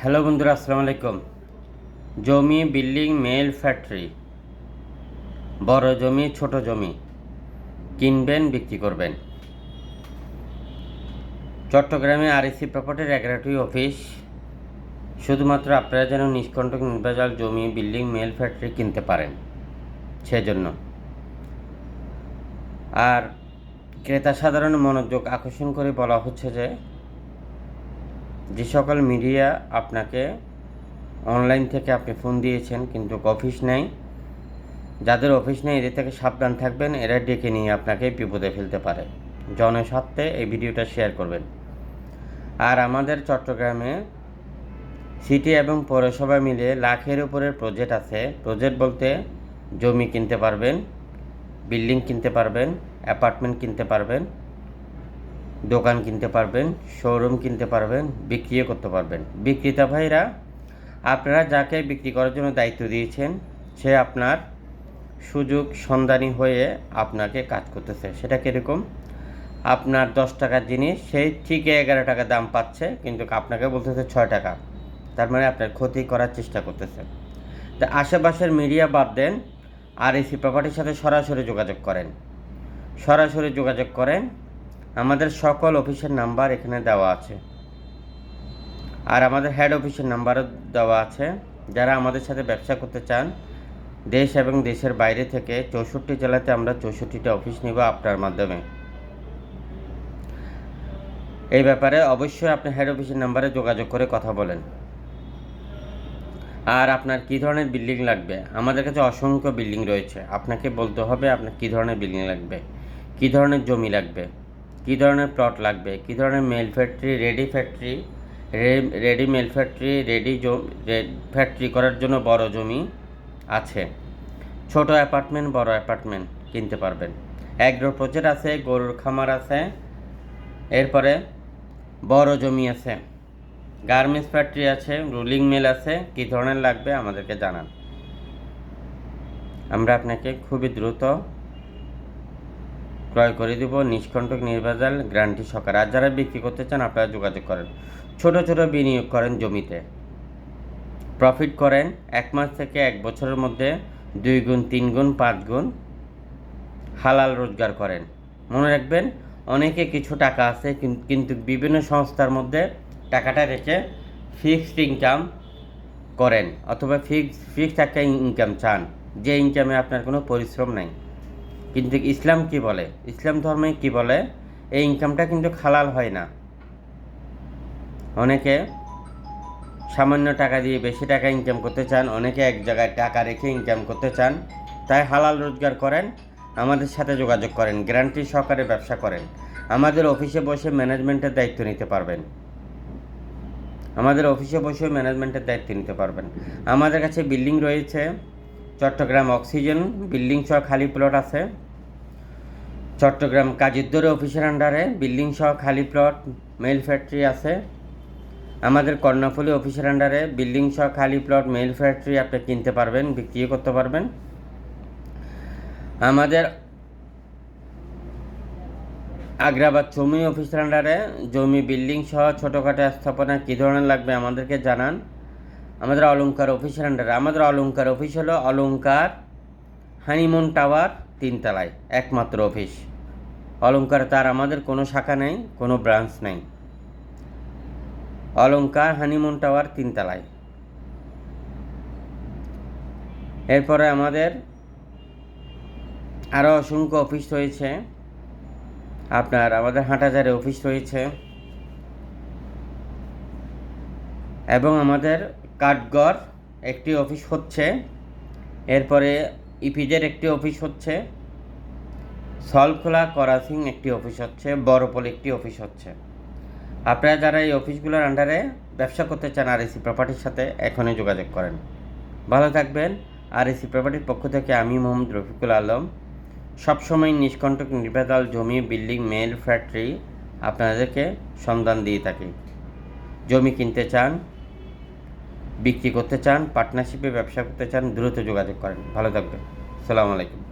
Hello বন্ধুরা, আসসালামু আলাইকুম। জমি, বিল্ডিং, মেল, ফ্যাক্টরি। বড় জমি, ছোট জমি। কিনবেন, বিক্রি করবেন। চট্টগ্রামে আরএসি প্রপার্টির এগারোটি অফিস। শুধুমাত্র আপনারা যেন নিষ্কণ্টক নির্বাচল জমি, বিল্ডিং, মেল, ফ্যাক্টরি কিনতে পারেন। সেজন্য। আর ক্রেতা সাধারণ মনোযোগ আকর্ষণ করে বলা হচ্ছে যে যে সকল মিডিয়া আপনাকে অনলাইন থেকে আপনি ফোন দিয়েছেন, কিন্তু অফিস নেই। যাদের অফিস নেই, এদের থেকে সাবধান থাকবেন। এরা ডেকে নিয়ে আপনাকে বিপদে ফেলতে পারে। জনস্বার্থে এই ভিডিওটা শেয়ার করবেন। আর আমাদের চট্টগ্রামে সিটি এবং পৌরসভা মিলে লাখের উপরের প্রজেক্ট আছে। প্রজেক্ট বলতে জমি কিনতে পারবেন বিল্ডিং কিনতে পারবেন অ্যাপার্টমেন্ট কিনতে পারবেন। দোকান কিনতে পারবেন শোরুম কিনতে পারবেন, বিক্রিও করতে পারবেন। বিক্রেতা ভাইরা, আপনারা যাকে বিক্রি করার জন্য দায়িত্ব দিয়েছেন, সে আপনার সুযোগ সন্ধানী হয়ে আপনাকে কাজ করতেছে। সেটা কীরকম? আপনার দশ টাকার জিনিস, সেই ঠিক এগারো টাকা দাম পাচ্ছে, কিন্তু আপনাকে বলতেছে ছয় টাকা। তার মানে আপনার ক্ষতি করার চেষ্টা করতেছে। তা আশেপাশের মিডিয়া বাদ দেন, আর এসি প্রপার্টির সাথে সরাসরি যোগাযোগ করেন। সরাসরি যোগাযোগ করেন আমাদের সকল অফিসের নাম্বার এখানে দেওয়া আছে। আর আমাদের হেড অফিসের নাম্বারও দেওয়া আছে। যারা আমাদের সাথে ব্যবসা করতে চান, দেশ এবং দেশের বাইরে থেকে চৌষট্টি জেলাতে আমরা চৌষট্টিটা অফিস নিব আপনার মাধ্যমে। এই ব্যাপারে অবশ্যই আপনি হেড অফিসের নাম্বারে যোগাযোগ করে কথা বলেন। আর আপনার কী ধরনের বিল্ডিং লাগবে? আমাদের কাছে অসংখ্য বিল্ডিং রয়েছে। আপনাকে বলতে হবে আপনার কী ধরনের বিল্ডিং লাগবে? কী ধরনের জমি লাগবে? কী ধরনের প্লট লাগবে? কী ধরনের mill factory ready factory ready mill factory ready factory করার জন্য বড় জমি আছে। ছোট অ্যাপার্টমেন্ট বড় অ্যাপার্টমেন্ট কিনতে পারবেন। অ্যাগ্রো প্রজেক্ট আছে, গরুর খামার আছে, এরপরে বড় জমি আছে। গার্মেন্টস ফ্যাক্টরি আছে রুলিং মিল আছে, কী ধরনের লাগবে আমাদেরকে জানান। আমরা আপনাকে খুবই দ্রুত ক্রয় করে দিব, নিষ্কণ্টক নির্বাচাল গ্রান্টি সরকার। আর যারা বিক্রি করতে চান, আপনারা যোগাযোগ করেন। ছোট ছোট বিনিয়োগ করেন জমিতে। প্রফিট করেন এক মাস থেকে এক বছরের মধ্যে দুই গুণ, তিন গুণ, পাঁচ গুণ হালাল রোজগার করেন। মনে রাখবেন, অনেকে কিছু টাকা আছে কিন্তু বিভিন্ন সংস্থার মধ্যে টাকাটা রেখে ফিক্সড ইনকাম করেন, অথবা ফিক্স ফিক্সড একটা ইনকাম চান। যে ইনকামে আপনার কোনো পরিশ্রম নাই। কিন্তু ইসলাম কি বলে? ইসলাম ধর্মে কি বলে? এই ইনকামটা কিন্তু খালাল হয় না। অনেকে সামান্য টাকা দিয়ে বেশি টাকা ইনকাম করতে চান, অনেকে এক জায়গায় টাকা রেখে ইনকাম করতে চান, তাই হালাল রোজগার করেন, আমাদের সাথে যোগাযোগ করেন গ্যারান্টি সহকারে ব্যবসা করেন। আমাদের অফিসে বসে ম্যানেজমেন্টের দায়িত্ব নিতে পারবেন। আমাদের অফিসে বসে ম্যানেজমেন্টের দায়িত্ব নিতে পারবেন। আমাদের কাছে বিল্ডিং রয়েছে চট্টগ্রাম অক্সিজেন বিল্ডিং সহ খালি প্লট আছে। চট্টগ্রাম কাজিদ্দরে অফিসের আন্ডারে বিল্ডিং সহ খালি প্লট, মেল ফ্যাক্টরি আছে। আমাদের কর্ণফুলী অফিসের আন্ডারে বিল্ডিং সহ খালি প্লট, মেল ফ্যাক্টরি আপনি কিনতে পারবেন বিক্রি করতে পারবেন। আমাদের আগ্রাবাদ জমি অফিসের আন্ডারে জমি বিল্ডিং সহ ছোটোখাটো স্থাপনা কী ধরনের লাগবে আমাদেরকে জানান। আমাদের অলংকার অফিসের আন্ডারে আমাদের অলংকার অফিস হলো অলংকার হানিমুন টাওয়ার তিনতলায়, একমাত্র অফিস। অলংকার তার আমাদের কোনো শাখা নেই, কোনো ব্রাঞ্চ নেই। অলংকার হানিমুন টাওয়ার তিনতলায়। এরপরে আমাদের আরও অসংখ্য অফিস রয়েছে। আপনার আমাদের হাটাজারে অফিস রয়েছে। এবং আমাদের কাঠগড় একটি অফিস হচ্ছে, এরপরে ইপিজের একটি অফিস হচ্ছে, সলখোলা করাসিং একটি অফিস হচ্ছে, বড়পল একটি অফিস হচ্ছে। আপনারা যারা এই অফিসগুলোর আন্ডারে ব্যবসা করতে চান আর এসি প্রপার্টির সাথে, এখনই যোগাযোগ করেন। ভালো থাকবেন। আর এসি প্রপার্টির পক্ষ থেকে আমি মোহাম্মদ রফিকুল আলম। সবসময় নিষ্কণ্টক নির্বাচাল জমি, বিল্ডিং মেল ফ্যাক্টরি আপনাদেরকে সন্ধান দিয়ে থাকি। জমি কিনতে চান বিক্রি করতে চান পার্টনারশিপে ব্যবসা করতে চান দ্রুত যোগাযোগ করেন। ভালো থাকবেন। সালামু আলাইকুম।